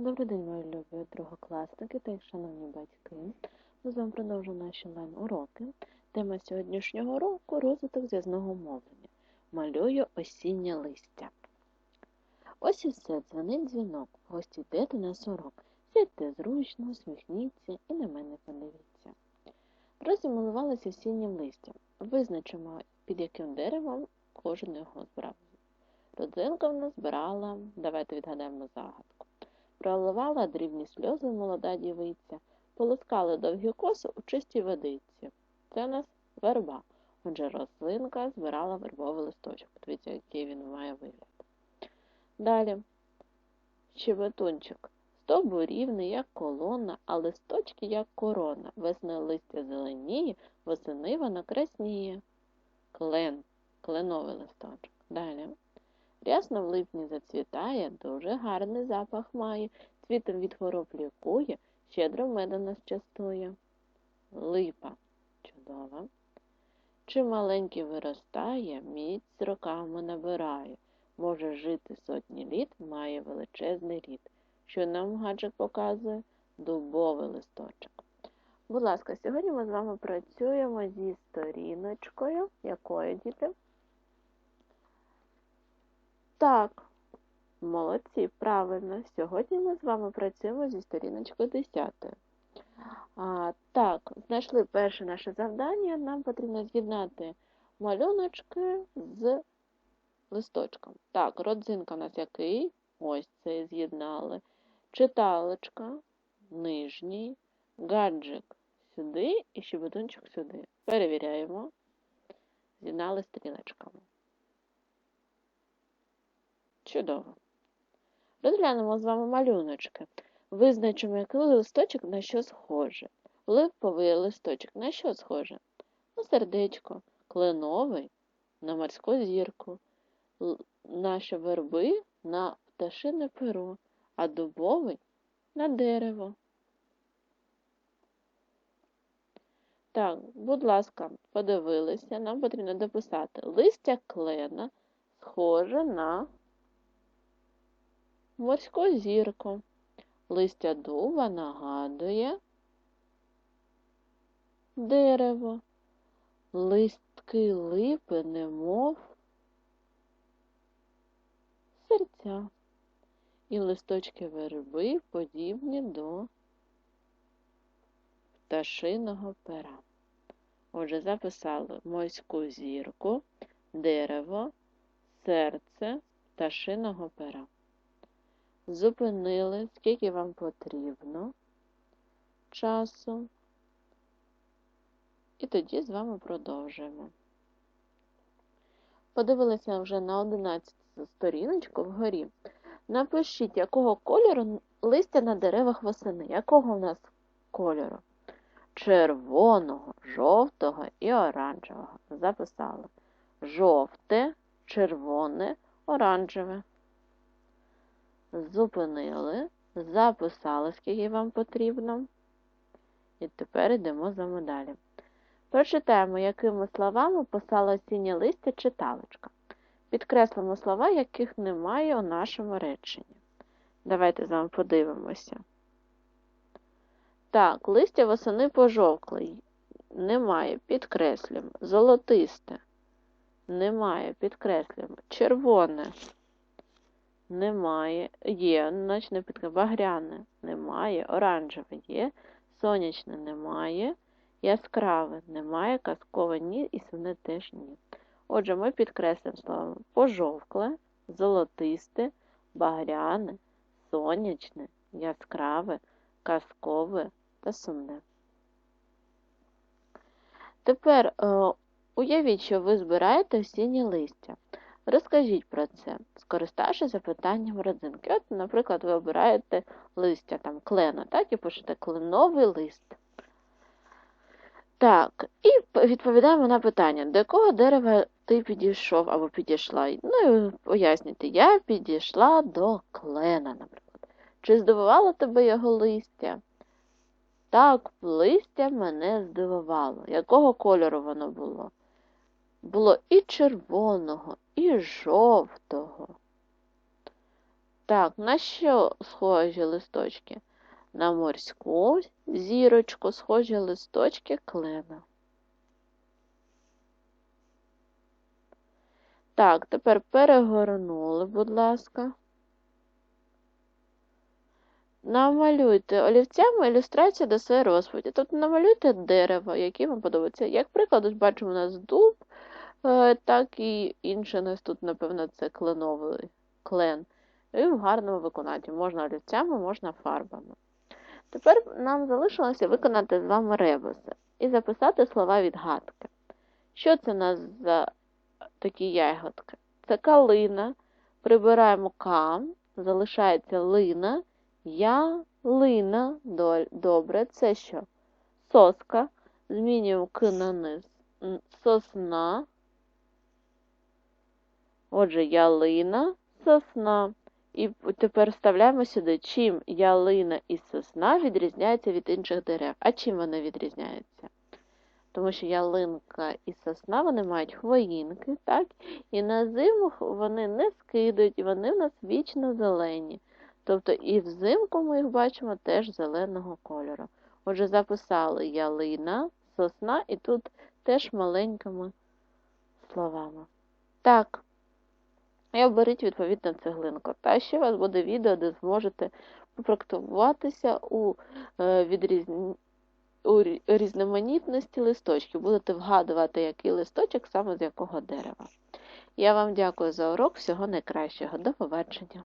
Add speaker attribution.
Speaker 1: Добрий день, мої любі другокласники та їх шановні батьки. Ми з вами продовжуємо наші лайн-уроки. Тема сьогоднішнього уроку – розвиток зв'язного мовлення. Малюю осіннє листя. Ось і все, дзвонить дзвінок. Гості йде до нас урок. Сядьте зручно, усміхніться і на мене подивіться. Розімалувалися осіннім листям. Визначимо, під яким деревом кожен його збрав. Родзинка в нас збирала, давайте відгадаємо загадку. Проливала дрібні сльози молода дівиця, полоскали довгі коси у чистій водиці. Це нас верба. Отже, рослинка збирала вербовий листочок. Дивіться, який він має вигляд. Далі щебетунчик. Стовбур рівний, як колона, а листочки, як корона. Весне листя зеленіє, восени вона красніє. Клен, кленовий листочок. Далі. Рясно в липні зацвітає, дуже гарний запах має, цвітом від хвороб лікує, щедро меда нас частує. Липа чудова. Чим маленький виростає, міць з роками набирає, може жити сотні літ, має величезний рід. Що нам гаджик показує? Дубовий листочок. Будь ласка, сьогодні ми з вами працюємо зі сторіночкою. Якою діти? Так, молодці, правильно. Сьогодні ми з вами працюємо зі сторіночкою 10. А, Так, знайшли перше наше завдання. Нам потрібно з'єднати малюночки з листочком. Так, родзинка у нас який? Ось це з'єднали. Читалочка, нижній, гаджик сюди і щебетунчик сюди. Перевіряємо. З'єднали стрілочками. Чудово. Розглянемо з вами малюночки. Визначимо, який листочок на що схоже. Липовий листочок на що схоже? На сердечко, кленовий на морську зірку, наші верби на пташине перо, а дубовий на дерево. Так, будь ласка, подивилися, нам потрібно дописати листя клена схоже на морську зірку. Листя дуба нагадує дерево, листки липи, немов серця, і листочки верби подібні до пташиного пера. Отже, записали морську зірку, дерево, серце пташиного пера зупинили, скільки вам потрібно часу. І тоді з вами продовжуємо. Подивилися вже на 11 сторіночку вгорі. Напишіть, якого кольору листя на деревах восени. Якого в нас кольору? Червоного, жовтого і оранжевого. Записали. Жовте, червоне, оранжеве зупинили, записали, скільки вам потрібно. І тепер йдемо за медалі. Прочитаємо, якими словами писала осіннє листя читалочка. Підкреслимо слова, яких немає у нашому реченні. Давайте з вами подивимося. Так, листя восени пожовклий. Немає, підкреслюємо. Золотисте. Немає, підкреслюємо. Червоне. Немає. Є, значить не. Багряне. Немає, оранжеве. Є, сонячне. Немає, яскраве. Немає, казкове. Ні, і сине теж ні. Отже, ми підкреслюємо слово пожовкле, золотисте, багряне, сонячне, яскраве, казкове та сумне. Тепер е, уявіть, що ви збираєте осінні листя. Розкажіть про це, скориставшись запитанням родзинки. От, наприклад, ви обираєте листя там клена, так, і пишете кленовий лист. Так, і відповідаємо на питання, до якого дерева ти підійшов або підійшла. Ну і пояснюйте, я підійшла до клена, наприклад. Чи здивувало тебе його листя? Так, листя мене здивувало. Якого кольору воно було? Було і червоного, і жовтого. Так, на що схожі листочки? На морську зірочку схожі листочки клена. Так, тепер перегорнули, будь ласка. Намалюйте олівцями ілюстрацію до своєї розповіді. Тобто намалюйте дерево, яке вам подобається. Як приклад, бачимо у нас дуб, так і інше нас тут, напевно, це кленовий клен. І в гарному виконанні. Можна олівцями, можна фарбами. Тепер нам залишилося виконати з вами ребуси і записати слова відгадки. Що це у нас за такі ягодки? Це калина, прибираємо кам, залишається лина, ялина. Добре, це що? Соска. Змінюємо к на низ. Сосна. Отже, ялина, сосна. І тепер вставляємо сюди, чим ялина і сосна відрізняються від інших дерев. А чим вони відрізняються? Тому що ялинка і сосна вони мають хвоїнки, так? І на зиму вони не скидають, вони в нас вічно зелені. Тобто і взимку ми їх бачимо теж зеленого кольору. Отже, записали ялина, сосна, і тут теж маленькими словами. Так. І оберіть відповідно цеглинку. Та ще у вас буде відео, де зможете попрактикуватися у, е, відрізні... у різноманітності листочків. Будете вгадувати, який листочок саме з якого дерева. Я вам дякую за урок. Всього найкращого. До побачення!